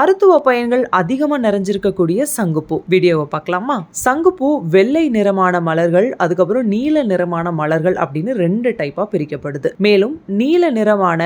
மருத்துவ பயன்கள் அதிகமாக நிறைஞ்சிருக்கக்கூடிய சங்குப்பூ. வீடியோவை பார்க்கலாமா? சங்குப்பூ வெள்ளை நிறமான மலர்கள் அதுக்கப்புறம் நீல நிறமான மலர்கள் அப்படின்னு ரெண்டு டைப்பா பிரிக்கப்படுது. மேலும் நீல நிறமான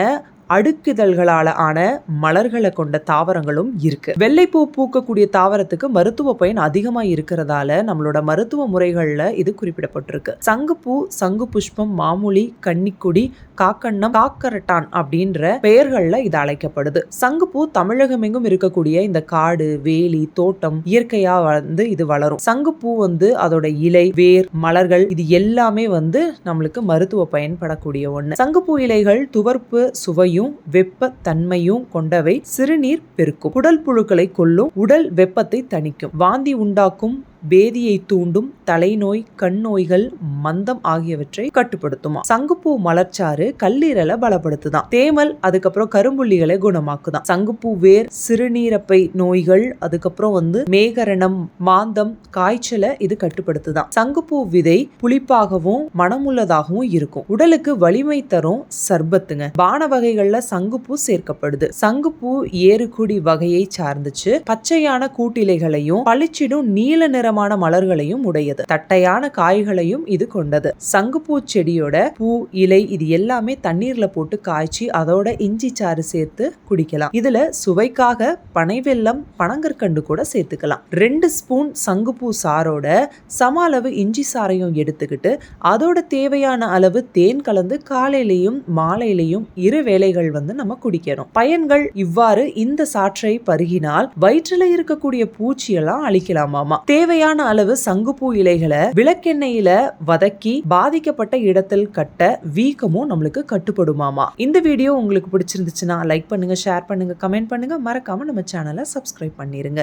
அடுக்குதல்களால ஆன மலர்களை கொண்ட தாவரங்களும் இருக்கு. வெள்ளைப்பூ பூக்கக்கூடிய தாவரத்துக்கு மருத்துவ பயன் அதிகமா இருக்கிறதால நம்மளோட மருத்துவ முறைகள்ல இது குறிப்பிடப்பட்டிருக்கு. சங்குப்பூ சங்கு புஷ்பம் மாமூலி கன்னிக்குடி காக்கண்ணம் காக்கரட்டான் அப்படின்ற பெயர்கள்ல இது அழைக்கப்படுது. சங்குப்பூ தமிழகமெங்கும் இருக்கக்கூடிய இந்த காடு வேலி தோட்டம் இயற்கையா வந்து இது வளரும். சங்குப்பூ வந்து அதோட இலை வேர் மலர்கள் இது எல்லாமே வந்து நம்மளுக்கு மருத்துவ பயன்படக்கூடிய ஒண்ணு. சங்குப்பூ இலைகள் துவர்ப்பு சுவை தன்மையும் வெப்ப தன்மையும் கொண்டவை சிறுநீர் பெருக்கும். உடல் புழுக்களை கொல்லும் உடல் வெப்பத்தை தணிக்கும். வாந்தி உண்டாக்கும் பேதியை தூண்டும் தலைநோய் கண் நோய்கள் மந்தம் ஆகியவற்றை கட்டுப்படுத்துமா? சங்குப்பூ மலர்ச்சாறு கல்லீரலை பலப்படுத்துதான். தேமல் அதுக்கப்புறம் கரும்புள்ளிகளை குணமாக்குதான். சங்குப்பூ வேர் சிறுநீரப்பை நோய்கள் அதுக்கப்புறம் வந்து மேகரணம் மாந்தம் காய்ச்சலை இது கட்டுப்படுத்துதான். சங்குப்பூ விதை புளிப்பாகவும் மனமுள்ளதாகவும் இருக்கும். உடலுக்கு வலிமை தரும் சர்பத்துங்க. பான வகைகள்ல சங்குப்பூ சேர்க்கப்படுது. சங்குப்பூ ஏறுகுடி வகையை சார்ந்துச்சு. பச்சையான கூட்டிலைகளையும் பளிச்சிடும் நீல நிற நிறமான மலர்களையும் உடையது. தட்டையான காய்களையும் இது கொண்டது. சங்குப்பூ செடியோட பூ இலை இது எல்லாமே தண்ணீர்ல போட்டு காய்ச்சி அதோட இஞ்சி சாறு சேர்த்து குடிக்கலாம். இதுல சுவைக்காக பனைவெல்லம் பனங்கற்கண்டு கூட சேர்த்துக்கலாம். ரெண்டு ஸ்பூன் சங்குப்பூ சாரோட சம அளவு இஞ்சி சாரையும் எடுத்துக்கிட்டு அதோட தேவையான அளவு தேன் கலந்து காலையிலையும் மாலையிலையும் இரு வேளைகள் வந்து நம்ம குடிக்கணும். பயன்கள் இவ்வாறு இந்த சாற்றை பருகினால் வயிற்றுல இருக்கக்கூடிய பூச்சியெல்லாம் அழிக்கலாமாமா? தேவையான தேவையான அளவு சங்குப்பூ இலைகளை விளக்கெண்ணெயில வதக்கி பாதிக்கப்பட்ட இடத்தில் கட்ட வீக்கமும் நம்மளுக்கு கட்டுப்படுமாமா. இந்த வீடியோ உங்களுக்கு பிடிச்சிருந்துச்சுன்னா லைக் பண்ணுங்க ஷேர் பண்ணுங்க கமெண்ட் பண்ணுங்க. மறக்காம நம்ம சேனலை சப்ஸ்கிரைப் பண்ணிருங்க.